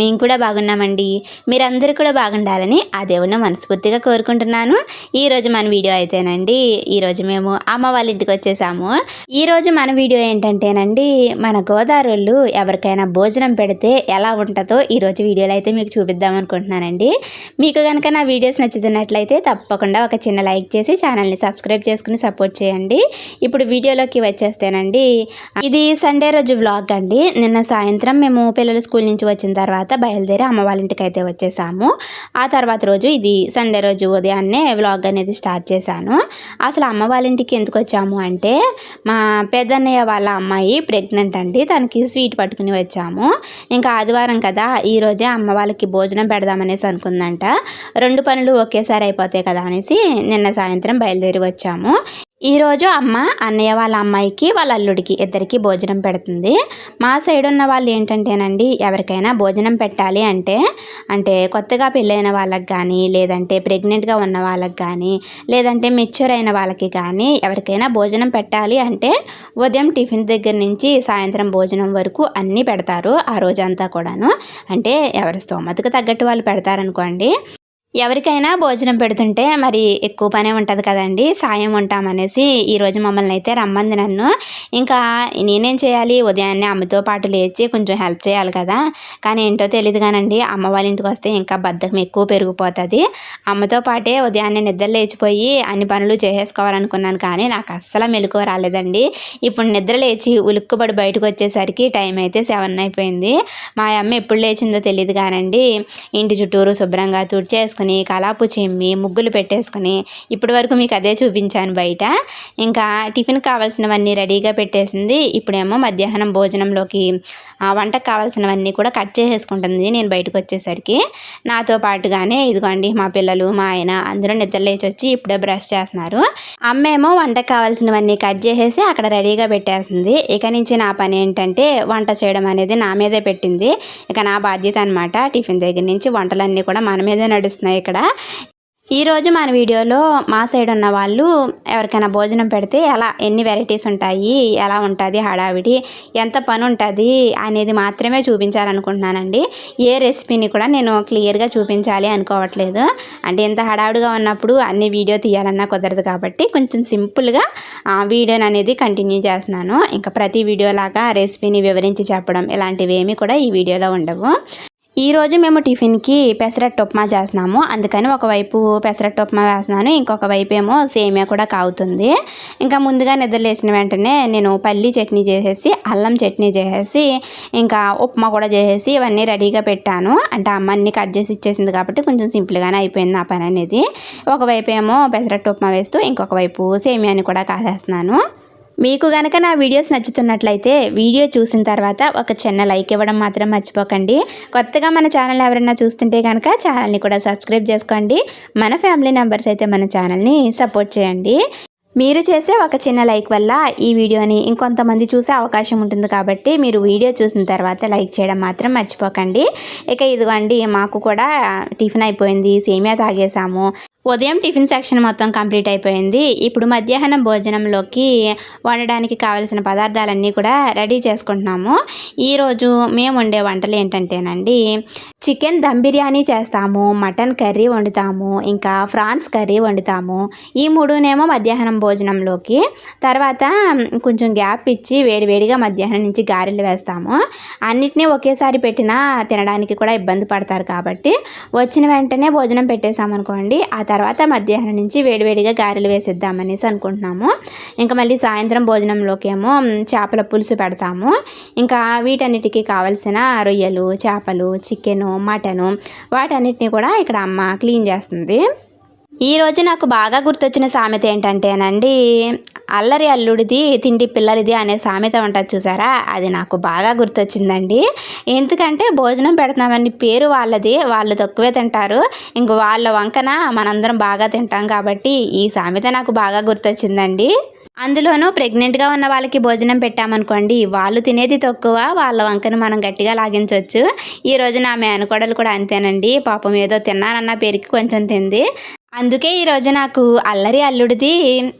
మేము కూడా బాగున్నామండి. మీరందరూ కూడా బాగుండాలని ఆ దేవుడిని మనస్ఫూర్తిగా కోరుకుంటున్నాను. ఈరోజు మన వీడియో అయితేనండి ఈరోజు మేము అమ్మ వాళ్ళ ఇంటికి వచ్చేసాము. ఈరోజు మన వీడియో ఏంటంటేనండి మన గోదావరిళ్ళు ఎవరికైనా భోజనం పెడితే ఎలా ఉంటుందో ఈరోజు వీడియోలో అయితే మీకు చూపిద్దాం అనుకుంటున్నానండి. మీకు కనుక నా వీడియోస్ నచ్చుతున్నట్లయితే తప్పకుండా ఒక చిన్న లైక్ చేసి ఛానల్ని సబ్స్క్రైబ్ చేసుకుని సపోర్ట్ చేయండి. ఇప్పుడు వీడియోలోకి వచ్చేస్తేనండి ఇది సండే రోజు వ్లాగ్ అండి. నిన్న సాయంత్రం మేము పిల్లలు స్కూల్ నుంచి వచ్చిన తర్వాత బయలుదేరి అమ్మ వాళ్ళ ఇంటికి అయితే వచ్చేసాము. ఆ తర్వాత రోజు ఇది సండే రోజు ఉదయాన్నే వ్లాగ్ అనేది స్టార్ట్ చేశాను. అసలు అమ్మ వాళ్ళ ఇంటికి ఎందుకు వచ్చాము అంటే మా పెద్దన్నయ్య వాళ్ళ అమ్మాయి ప్రెగ్నెంట్ అండి. తనకి స్వీట్ పట్టుకుని వచ్చాము. ఇంకా ఆదివారం కదా ఈరోజే అమ్మ వాళ్ళకి భోజనం పెడదామనేసి అనుకుందంట. రెండు పనులు ఒకేసారి అయిపోతాయి కదా అనేసి నిన్న సాయంత్రం బయలుదేరి వచ్చాము. ఈరోజు అమ్మ అన్నయ్య వాళ్ళ అమ్మాయికి వాళ్ళ అల్లుడికి ఇద్దరికి భోజనం పెడుతుంది. మా సైడ్ ఉన్న వాళ్ళు ఏంటంటేనండి ఎవరికైనా భోజనం పెట్టాలి అంటే అంటే కొత్తగా పెళ్ళైన వాళ్ళకి కానీ లేదంటే ప్రెగ్నెంట్గా ఉన్న వాళ్ళకి కానీ లేదంటే మెచ్యూర్ అయిన వాళ్ళకి కానీ ఎవరికైనా భోజనం పెట్టాలి అంటే ఉదయం టిఫిన్ దగ్గర నుంచి సాయంత్రం భోజనం వరకు అన్నీ పెడతారు ఆ రోజంతా కూడాను. అంటే ఎవరి స్తోమతకు తగ్గట్టు వాళ్ళు పెడతారనుకోండి ఎవరికైనా భోజనం పెడుతుంటే మరి ఎక్కువ పనే ఉంటుంది కదండి. సాయం ఉంటామనేసి ఈరోజు మమ్మల్ని అయితే రమ్మంది నన్ను. ఇంకా నేనేం చేయాలి? ఉదయాన్నే అమ్మతో పాటు లేచి కొంచెం హెల్ప్ చేయాలి కదా. కానీ ఏంటో తెలియదు కానండి. అమ్మ వాళ్ళ ఇంటికి వస్తే ఇంకా బద్ధకం ఎక్కువ పెరిగిపోతుంది. అమ్మతో పాటే ఉదయాన్నే నిద్ర లేచిపోయి అన్ని పనులు చేసేసుకోవాలనుకున్నాను కానీ నాకు అస్సలు మెలకు రాలేదండి. ఇప్పుడు నిద్ర లేచి ఉలుక్కుబడి బయటకు వచ్చేసరికి టైం అయితే సెవెన్ అయిపోయింది. మా అమ్మ ఎప్పుడు లేచిందో తెలియదు కానండి. ఇంటి చుట్టూరు శుభ్రంగా తుడిచేసుకు చేసుకుని కలాపు చెమ్మి ముగ్గులు పెట్టేసుకుని ఇప్పటి వరకు మీకు అదే చూపించాను బయట. ఇంకా టిఫిన్ కావాల్సినవన్నీ రెడీగా పెట్టేసింది. ఇప్పుడేమో మధ్యాహ్నం భోజనంలోకి వంటకు కావాల్సినవన్నీ కూడా కట్ చేసేసుకుంటుంది నేను బయటకు వచ్చేసరికి. నాతో పాటుగానే ఇదిగోండి మా పిల్లలు మా ఆయన అందరూ నిద్రలేచి వచ్చి ఇప్పుడే బ్రష్ చేస్తున్నారు. అమ్మేమో వంటకు కావాల్సినవన్నీ కట్ చేసేసి అక్కడ రెడీగా పెట్టేస్తుంది. ఇక నుంచి నా పని ఏంటంటే వంట చేయడం అనేది నా మీదే పెట్టింది. ఇక నా బాధ్యత అనమాట టిఫిన్ దగ్గర నుంచి వంటలన్నీ కూడా మన మీదే నడుస్తున్నాయి. వస్తున్నాయి ఇక్కడ. ఈరోజు మన వీడియోలో మా సైడ్ ఉన్న వాళ్ళు ఎవరికైనా భోజనం పెడితే ఎలా ఎన్ని వెరైటీస్ ఉంటాయి ఎలా ఉంటుంది హడావిడి ఎంత పని ఉంటుంది అనేది మాత్రమే చూపించాలనుకుంటున్నానండి. ఏ రెసిపీని కూడా నేను క్లియర్గా చూపించాలి అనుకోవట్లేదు. అంటే ఎంత హడావిడిగా ఉన్నప్పుడు అన్ని వీడియో తీయాలన్నా కుదరదు కాబట్టి కొంచెం సింపుల్గా వీడియోని అనేది కంటిన్యూ చేస్తున్నాను. ఇంకా ప్రతి వీడియో లాగా రెసిపీని వివరించి చెప్పడం ఇలాంటివి ఏమీ కూడా ఈ వీడియోలో ఉండవు. ఈరోజు మేము టిఫిన్కి పెసరట్టు ఉప్మా చేస్తున్నాము. అందుకని ఒకవైపు పెసరట్టు ఉప్మా వేస్తున్నాను ఇంకొక వైపు ఏమో సేమియా కూడా కాగుతుంది. ఇంకా ముందుగా నిద్రలేసిన వెంటనే నేను పల్లీ చట్నీ చేసేసి అల్లం చట్నీ చేసేసి ఇంకా ఉప్మా కూడా చేసేసి ఇవన్నీ రెడీగా పెట్టాను. అంటే అమ్మ అన్ని కట్ చేసి ఇచ్చేసింది కాబట్టి కొంచెం సింపుల్గానే అయిపోయింది నా పని అనేది. ఒకవైపు ఏమో పెసరట్టు ఉప్మా వేస్తూ ఇంకొక వైపు సేమియాని కూడా కాసేస్తున్నాను. మీకు కనుక నా వీడియోస్ నచ్చుతున్నట్లయితే వీడియో చూసిన తర్వాత ఒక చిన్న లైక్ ఇవ్వడం మాత్రం మర్చిపోకండి. కొత్తగా మన ఛానల్ ఎవరైనా చూస్తుంటే కనుక ఛానల్ని కూడా సబ్స్క్రైబ్ చేసుకోండి. మన ఫ్యామిలీ మెంబర్స్ అయితే మన ఛానల్ని సపోర్ట్ చేయండి. మీరు చేసే ఒక చిన్న లైక్ వల్ల ఈ వీడియోని ఇంకొంతమంది చూసే అవకాశం ఉంటుంది కాబట్టి మీరు వీడియో చూసిన తర్వాత లైక్ చేయడం మాత్రం మర్చిపోకండి. ఇక ఇదిగోండి మాకు కూడా టిఫిన్ అయిపోయింది సేమియా తాగేసాము. ఉదయం టిఫిన్ సెక్షన్ మొత్తం కంప్లీట్ అయిపోయింది. ఇప్పుడు మధ్యాహ్నం భోజనంలోకి వండడానికి కావలసిన పదార్థాలన్నీ కూడా రెడీ చేసుకుంటున్నాము. ఈరోజు మేము వండే వంటలు ఏంటంటేనండి చికెన్ దమ్ బిర్యానీ చేస్తాము మటన్ కర్రీ వండుతాము ఇంకా ఫ్రాన్స్ కర్రీ వండుతాము. ఈ మూడునేమో మధ్యాహ్నం భోజనంలోకి. తర్వాత కొంచెం గ్యాప్ ఇచ్చి వేడివేడిగా మధ్యాహ్నం నుంచి గారెలు వేస్తాము. అన్నిటినీ ఒకేసారి పెట్టినా తినడానికి కూడా ఇబ్బంది పడతారు కాబట్టి వచ్చిన వెంటనే భోజనం పెట్టేసామనుకోండి ఆ తర్వాత మధ్యాహ్నం నుంచి వేడివేడిగా గారెలు వేసేద్దామనేసి అనుకుంటున్నాము. ఇంకా మళ్ళీ సాయంత్రం భోజనంలోకి ఏమో చేపల పులుసు పెడతాము. ఇంకా వీటన్నిటికీ కావలసిన రొయ్యలు చేపలు చికెను మటను వాటన్నిటిని కూడా ఇక్కడ అమ్మ క్లీన్ చేస్తుంది. ఈరోజు నాకు బాగా గుర్తొచ్చిన సామెత ఏంటంటేనండి అల్లరి అల్లుడిది తిండి పిల్లలది అనే సామెత ఉంటుంది చూసారా? అది నాకు బాగా గుర్తొచ్చిందండి. ఎందుకంటే భోజనం పెడుతున్నామని పేరు వాళ్ళది వాళ్ళు తక్కువే తింటారు. ఇంక వాళ్ళ వంకన మనందరం బాగా తింటాం కాబట్టి ఈ సామెత నాకు బాగా గుర్తొచ్చిందండి. అందులోనూ ప్రెగ్నెంట్గా ఉన్న వాళ్ళకి భోజనం పెట్టామనుకోండి వాళ్ళు తినేది తక్కువ వాళ్ళ వంకను మనం గట్టిగా లాగించవచ్చు ఈ నా మేనకోడలు కూడా అంతేనండి. పాపం ఏదో తిన్నానన్న పేరుకి కొంచెం తింది. అందుకే ఈరోజు నాకు అల్లరి అల్లుడిది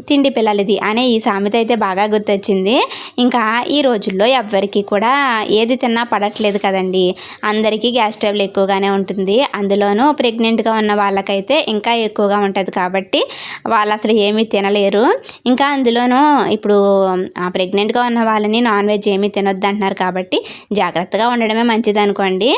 తిండి పిల్లలది అనే ఈ సామెత అయితే బాగా గుర్తొచ్చింది. ఇంకా ఈ రోజుల్లో ఎవ్వరికీ కూడా ఏది తిన్నా పడట్లేదు కదండి. అందరికీ గ్యాస్ ట్రబుల్ ఎక్కువగానే ఉంటుంది. అందులోనూ ప్రెగ్నెంట్గా ఉన్న వాళ్ళకైతే ఇంకా ఎక్కువగా ఉంటుంది కాబట్టి వాళ్ళు అసలు ఏమీ తినలేరు. ఇంకా అందులోనూ ఇప్పుడు ప్రెగ్నెంట్గా ఉన్న వాళ్ళని నాన్ వెజ్ ఏమీ తినొద్దు అంటున్నారు కాబట్టి జాగ్రత్తగా ఉండడమే మంచిది అనుకోండి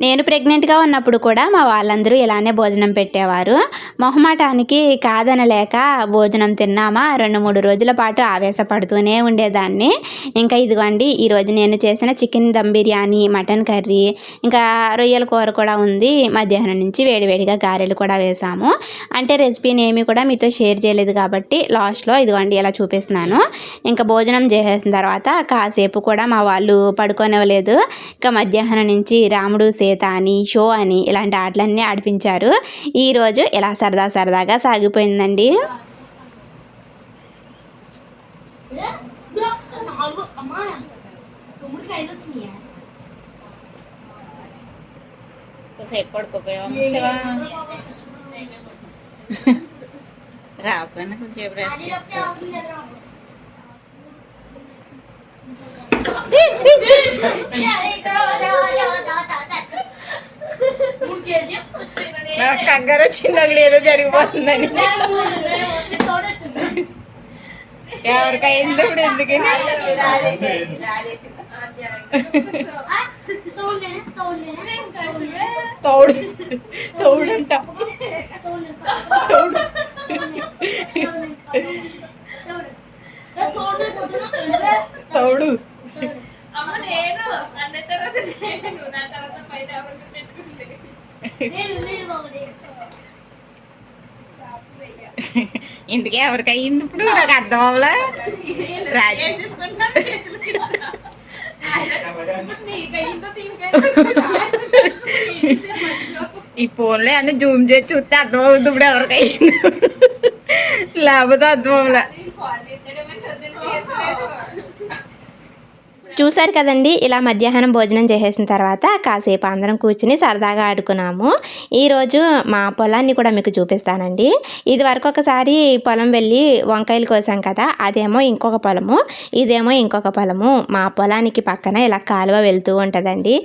నేను ప్రెగ్నెంట్గా ఉన్నప్పుడు కూడా మా వాళ్ళందరూ ఇలానే భోజనం పెట్టేవారు. మొహమాటానికి కాదనలేక భోజనం తిన్నామా? రెండు మూడు రోజుల పాటు ఆవేశపడుతూనే ఉండేదాన్ని. ఇంకా ఇదిగోండి ఈరోజు నేను చేసిన chicken dum biryani mutton curry ఇంకా రొయ్యల కూర కూడా ఉంది. మధ్యాహ్నం నుంచి వేడివేడిగా గారెలు కూడా వేసాము. అంటే రెసిపీని ఏమి కూడా మీతో షేర్ చేయలేదు కాబట్టి లాస్ట్లో ఇదిగోండి ఇలా చూపిస్తున్నాను. ఇంకా భోజనం చేసేసిన తర్వాత కాసేపు కూడా మా వాళ్ళు పడుకోనివ్వలేదు. ఇంకా మధ్యాహ్నం నుంచి రాముడు సీత అని షో అని ఇలాంటి ఆటలన్నీ ఆడిపించారు ఈరోజు ఇలా సరదా సరదాగా సాగిపోయిందండి రాకపోయినా కొంచెం రెస్ట్ నాకు కంగారు వచ్చింది అక్కడ ఏదో జరిగిపోతుందని ఎవరికి అయింది ఇప్పుడు ఎందుకని తోడు తోడు అంట తోడు తోడు అమ్మ నేను అన్న తర్వాత నేను నా తర్వాత పైన ఎవరిని పెట్టుకుంటే ఇంటికి ఎవరికి అయింది ఇప్పుడు? నాకు అర్థం అవ్వలే. ఈ ఫోన్లో అన్ని జూమ్ చేసి చూస్తే అర్థం అవుతుంది ఇప్పుడు ఎవరికి లేకపోతే అర్థం అవ్వలే. చూశారు కదండి ఇలా మధ్యాహ్నం భోజనం చేసేసిన తర్వాత కాసేపు అందరం కూర్చుని సరదాగా ఆడుకున్నాము. ఈరోజు మా పొలాన్ని కూడా మీకు చూపిస్తానండి. ఇది వరకు ఒకసారి పొలం వెళ్ళి వంకాయలు కోసాం కదా అదేమో ఇంకొక పొలము ఇదేమో ఇంకొక పొలము. మా పొలానికి పక్కన ఇలా కాలువ వెళ్తూ ఉంటుందండి.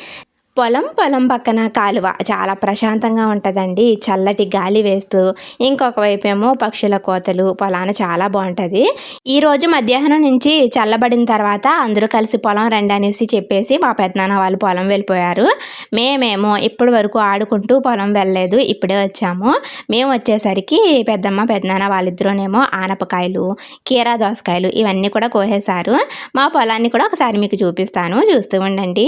పొలం పొలం పక్కన కాలువ. చాలా ప్రశాంతంగా ఉంటుందండి. చల్లటి గాలి వేస్తూ ఇంకొక వైపు ఏమో పక్షుల కోతలు. పొలాన చాలా బాగుంటుంది. ఈరోజు మధ్యాహ్నం నుంచి చల్లబడిన తర్వాత అందరూ కలిసి పొలం రండి అనేసి చెప్పేసి మా పెద్దనాన్న వాళ్ళు పొలం వెళ్ళిపోయారు. మేమేమో ఇప్పటి వరకు ఆడుకుంటూ పొలం వెళ్ళలేదు. ఇప్పుడే వచ్చాము. మేము వచ్చేసరికి పెద్దమ్మ పెద్దనాన్న వాళ్ళిద్దరూనేమో ఆనపకాయలు కీరా దోసకాయలు ఇవన్నీ కూడా కోసేశారు. మా పొలాన్ని కూడా ఒకసారి మీకు చూపిస్తాను. చూస్తూ ఉండండి.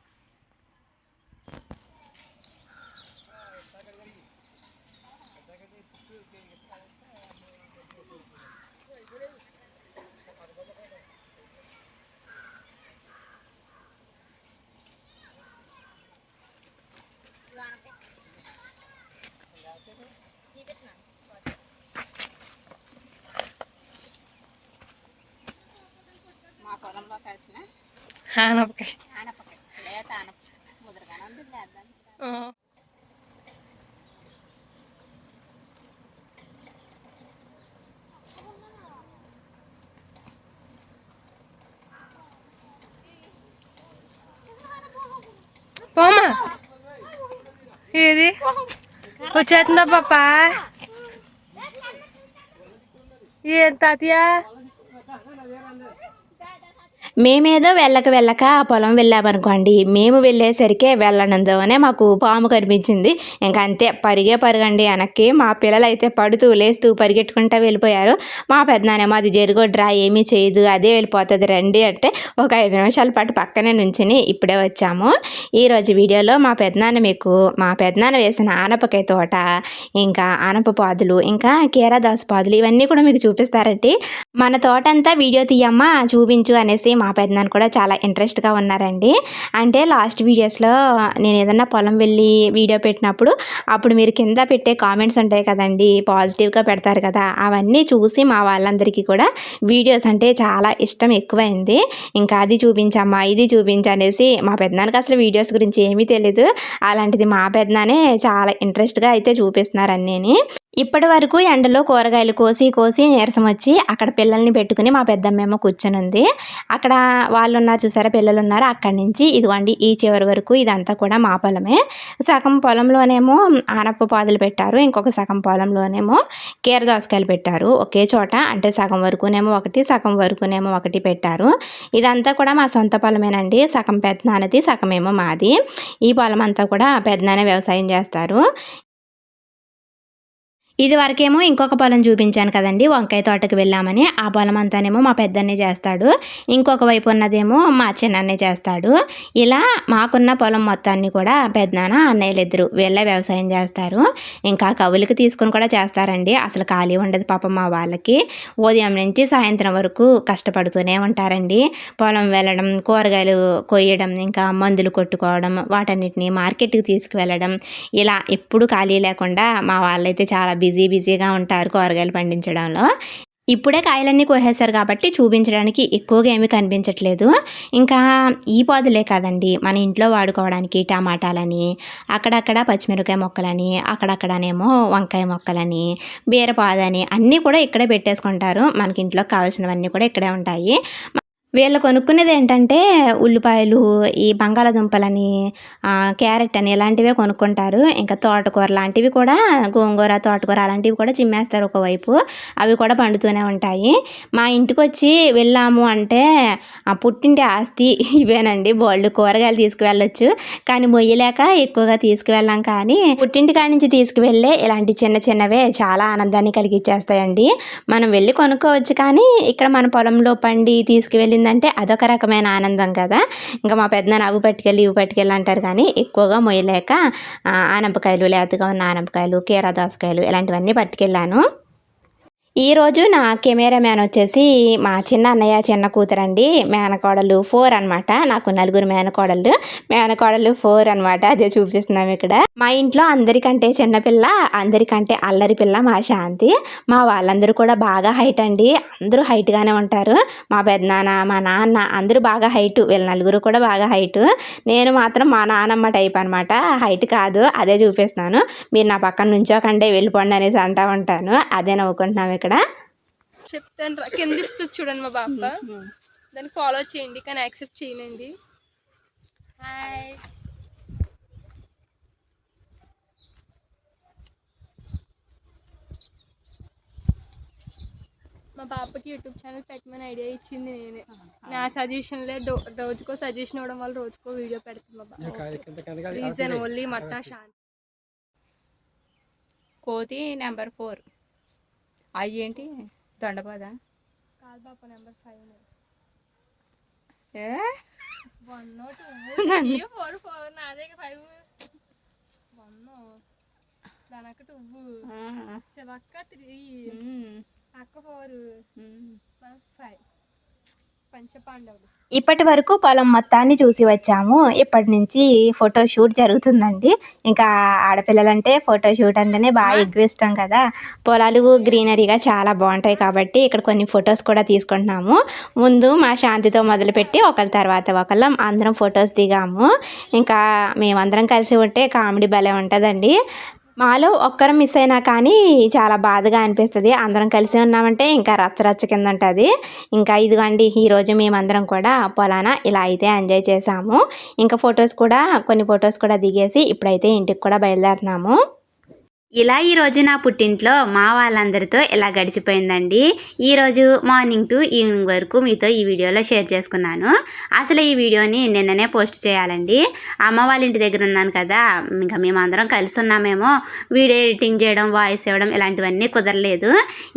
కలిసిన ఆనపకాయ ఆనపకాయ లేత ఆనపకాయ ముద్రగానే ఉంది లేద్దాం పోమా ఏది వచ్చేస్తుందా పాప ఏం తాతయ్య మేమేదో వెళ్ళక వెళ్ళక ఆ పొలం వెళ్ళామనుకోండి మేము వెళ్ళేసరికి వెళ్ళనందునే మాకు పాము కనిపించింది. ఇంకా అంతే పరిగే పరుగండి వెనక్కి. మా పిల్లలు అయితే పడుతూ లేస్తూ పరిగెట్టుకుంటూ వెళ్ళిపోయారు. మా పెద్దనానేమో అది జరుగొడ్రా ఏమీ చేయదు అదే వెళ్ళిపోతుంది రండి అంటే ఒక ఐదు నిమిషాల పాటు పక్కనే నుంచుని ఇప్పుడే వచ్చాము. ఈరోజు వీడియోలో మా పెద్దనాన్న మీకు మా పెద్దనాన్న వేసిన ఆనపకాయ తోట ఇంకా ఆనప పాదులు ఇంకా కీరాదాసు పాదులు ఇవన్నీ కూడా మీకు చూపిస్తారండి. మన తోట అంతా వీడియో తీయమ్మా చూపించు అనేసి మా పెద్దనాన్న కూడా చాలా ఇంట్రెస్ట్గా ఉన్నారండి. అంటే లాస్ట్ వీడియోస్లో నేను ఏదన్నా పొలం వెళ్ళి వీడియో పెట్టినప్పుడు అప్పుడు మీరు కింద పెట్టే కామెంట్స్ ఉంటాయి కదండి పాజిటివ్గా పెడతారు కదా అవన్నీ చూసి మా వాళ్ళందరికీ కూడా వీడియోస్ అంటే చాలా ఇష్టం ఎక్కువైంది. ఇంకా అది చూపించమ్మా ఇది చూపించనేసి మా పెద్దనాన్నకి అసలు వీడియోస్ గురించి ఏమీ తెలీదు. అలాంటిది మా పెద్దనానే చాలా ఇంట్రెస్ట్గా అయితే చూపిస్తున్నారు అన్నీని ఇప్పటి వరకు ఎండలో కూరగాయలు కోసి కోసి నీరసం వచ్చి అక్కడ పిల్లల్ని పెట్టుకుని మా పెద్దమ్మేమో కూర్చొని ఉంది అక్కడ వాళ్ళు ఉన్నారు చూసారా పిల్లలు ఉన్నారు అక్కడి నుంచి ఇదిగోండి ఈ చివరి వరకు ఇదంతా కూడా మా పొలమే. సగం పొలంలోనేమో ఆనప్ప పాదులు పెట్టారు ఇంకొక సగం పొలంలోనేమో కీర దోసకాయలు పెట్టారు. ఒకే చోట అంటే సగం వరకునేమో ఒకటి సగం వరకునేమో ఒకటి పెట్టారు. ఇదంతా కూడా మా సొంత పొలమేనండి. సగం పెద్దనాన్నది సగం ఏమో మాది. ఈ పొలం అంతా కూడా పెద్దనానే వ్యవసాయం చేస్తారు. ఇది వరకేమో ఇంకొక పొలం చూపించాను కదండి వంకాయ తోటకు వెళ్ళామని. ఆ పొలం అంతానేమో మా పెద్దన్నే చేస్తాడు. ఇంకొక వైపు ఉన్నదేమో మా చిన్నన్నే చేస్తాడు. ఇలా మాకున్న పొలం మొత్తాన్ని కూడా పెద్దనాన్న అన్నయ్యలు ఇద్దరు వీళ్ళే వ్యవసాయం చేస్తారు. ఇంకా కవులకి తీసుకుని కూడా చేస్తారండి. అసలు ఖాళీ ఉండదు పాపం మా వాళ్ళకి. ఉదయం నుంచి సాయంత్రం వరకు కష్టపడుతూనే ఉంటారండి. పొలం వెళ్ళడం కూరగాయలు కొయ్యడం ఇంకా మందులు కొట్టుకోవడం వాటన్నిటిని మార్కెట్కి తీసుకువెళ్ళడం. ఇలా ఎప్పుడు ఖాళీ లేకుండా మా వాళ్ళైతే చాలా బిజీ బిజీ బిజీగా ఉంటారు కూరగాయలు పండించడంలో. ఇప్పుడే కాయలన్నీ కోసేశారు కాబట్టి చూపించడానికి ఎక్కువగా ఏమీ కనిపించట్లేదు. ఇంకా ఈ పాదులే కాదండి. మన ఇంట్లో వాడుకోవడానికి టమాటాలని అక్కడక్కడ పచ్చిమిరపకాయ మొక్కలని అక్కడక్కడనేమో వంకాయ మొక్కలని బీరపాదని అన్నీ కూడా ఇక్కడే పెట్టేసుకుంటారు. మనకి ఇంట్లో కావాల్సినవన్నీ కూడా ఇక్కడే ఉంటాయి. వీళ్ళు కొనుక్కునేది ఏంటంటే ఉల్లిపాయలు ఈ బంగాళాదుంపలని క్యారెట్ అని ఇలాంటివే కొనుక్కుంటారు. ఇంకా తోటకూర లాంటివి కూడా గోంగూర తోటకూర అలాంటివి కూడా చిమ్మేస్తారు ఒకవైపు. అవి కూడా పండుతూనే ఉంటాయి. మా ఇంటికి వచ్చి వెళ్ళాము అంటే ఆ పుట్టింటి ఆస్తి ఇవేనండి. బోల్డ్ కూరగాయలు తీసుకువెళ్ళొచ్చు. కానీ మొయ్యలేక ఎక్కువగా తీసుకువెళ్ళాం కానీ పుట్టింటి కాడి నుంచి తీసుకువెళ్ళే ఇలాంటి చిన్న చిన్నవే చాలా ఆనందాన్ని కలిగించేస్తాయండి మనం వెళ్ళి కొనుక్కోవచ్చు కానీ ఇక్కడ మన పొలంలో పండి ఏంటంటే అదొక రకమైన ఆనందం కదా. ఇంకా మా పెద్దనాన్న అవి పట్టుకెళ్ళి ఇవి పట్టుకెళ్ళి అంటారు కానీ ఎక్కువగా మొయ్యలేక ఆనపకాయలు లేతగా ఉన్న ఆనపకాయలు కీరా దోసకాయలు ఇలాంటివన్నీ పట్టుకెళ్ళాను. ఈరోజు నా కెమెరా మ్యాన్ వచ్చేసి మా చిన్న అన్నయ్య చిన్న కూతురండి. మేనకోడలు ఫోర్ అన్నమాట. నాకు నలుగురు మేనకోడళ్ళు. మేనకోడలు ఫోర్ అన్నమాట. అదే చూపిస్తున్నాం ఇక్కడ. మా ఇంట్లో అందరికంటే చిన్నపిల్ల అందరికంటే అల్లరి పిల్ల మా శాంతి. మా వాళ్ళందరూ కూడా బాగా హైట్ అండి. అందరూ హైట్గానే ఉంటారు. మా పెద్దనాన్న మా నాన్న అందరూ బాగా హైట్ వీళ్ళ నలుగురు కూడా బాగా హైట్ నేను మాత్రం మా నాన్నమ్మ టైప్ అనమాట హైట్ కాదు. అదే చూపిస్తున్నాను. మీరు నా పక్కన నుంచోకండి వెళ్ళిపోండి అనేసి అంటా ఉంటాను. అదే నవ్వుకుంటున్నాం ఇక్కడ? చెప్తాను రా. కింద ఇస్తుంది చూడండి మా బాప. దాన్ని ఫాలో చేయండి కానీ యాక్సెప్ట్ చేయలేండి హాయ్ మా పాపకి యూట్యూబ్ ఛానల్ పెట్టమని ఐడియా ఇచ్చింది నేనే. నా సజెషన్లే రోజుకో సజెషన్ ఇవ్వడం వల్ల రోజుకో వీడియో పెడుతుంది మా బాబు రీజన్ ఓన్లీ మట్టా శాంతి. కోతి నెంబర్ ఫోర్ అవి ఏంటి దొండపోదా ఏ? దానక్క శివక్క త్రీ. అక్క ఫోర్. ఫైవ్. ఇప్పటి వరకు పొలం మొత్తాన్ని చూసి వచ్చాము. ఇప్పటి నుంచి ఫోటో షూట్ జరుగుతుందండి. ఇంకా ఆడపిల్లలంటే ఫోటో షూట్ అంటేనే బాగా ఎక్కువ ఇష్టం కదా. పొలాలు గ్రీనరీగా చాలా బాగుంటాయి కాబట్టి ఇక్కడ కొన్ని ఫొటోస్ కూడా తీసుకుంటున్నాము. ముందు మా శాంతితో మొదలుపెట్టి ఒకరి తర్వాత ఒకళ్ళం. అందరం ఫొటోస్ దిగాము. ఇంకా మేమందరం కలిసి ఉంటే కామెడీ భలే ఉంటుందండి. మాలో ఒక్కరం మిస్ అయినా కానీ చాలా బాధగా అనిపిస్తుంది. అందరం కలిసి ఉన్నామంటే ఇంకా రచ్చ రచ్చ కింద ఉంటుంది ఇంకా ఇదిగోండి ఈరోజు మేమందరం కూడా పొలాన ఇలా అయితే ఎంజాయ్ చేసాము. ఇంకా ఫొటోస్ కూడా కొన్ని ఫొటోస్ కూడా దిగేసి ఇప్పుడైతే ఇంటికి కూడా బయలుదేరుతున్నాము. ఇలా ఈరోజు నా పుట్టింట్లో మా వాళ్ళందరితో ఇలా గడిచిపోయిందండి? ఈరోజు మార్నింగ్ టు ఈవినింగ్ వరకు మీతో ఈ వీడియోలో షేర్ చేసుకున్నాను. అసలు ఈ వీడియోని నిన్ననే పోస్ట్ చేయాలండి. అమ్మ వాళ్ళ ఇంటి దగ్గర ఉన్నాను కదా ఇంకా మేమందరం కలిసి ఉన్నామేమో. వీడియో ఎడిటింగ్ చేయడం వాయిస్ ఇవ్వడం ఇలాంటివన్నీ కుదరలేదు.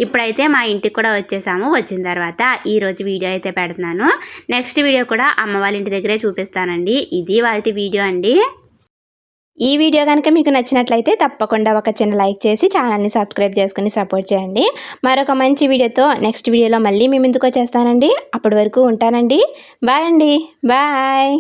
ఇప్పుడైతే మా ఇంటికి కూడా వచ్చేసాము. వచ్చిన తర్వాత ఈరోజు వీడియో అయితే పెడుతున్నాను. నెక్స్ట్ వీడియో కూడా అమ్మ వాళ్ళ ఇంటి దగ్గరే చూపిస్తానండి. ఇది వాళ్ళ వీడియో అండి. ఈ వీడియో కనుక మీకు నచ్చినట్లయితే తప్పకుండా ఒక చిన్న లైక్ చేసి ఛానల్ని సబ్స్క్రైబ్ చేసుకుని సపోర్ట్ చేయండి. మరొక మంచి వీడియోతో నెక్స్ట్ వీడియోలో మళ్ళీ మీ ముందుకు వచ్చేస్తానండి. అప్పటి వరకు ఉంటానండి. బాయ్ అండి. బాయ్.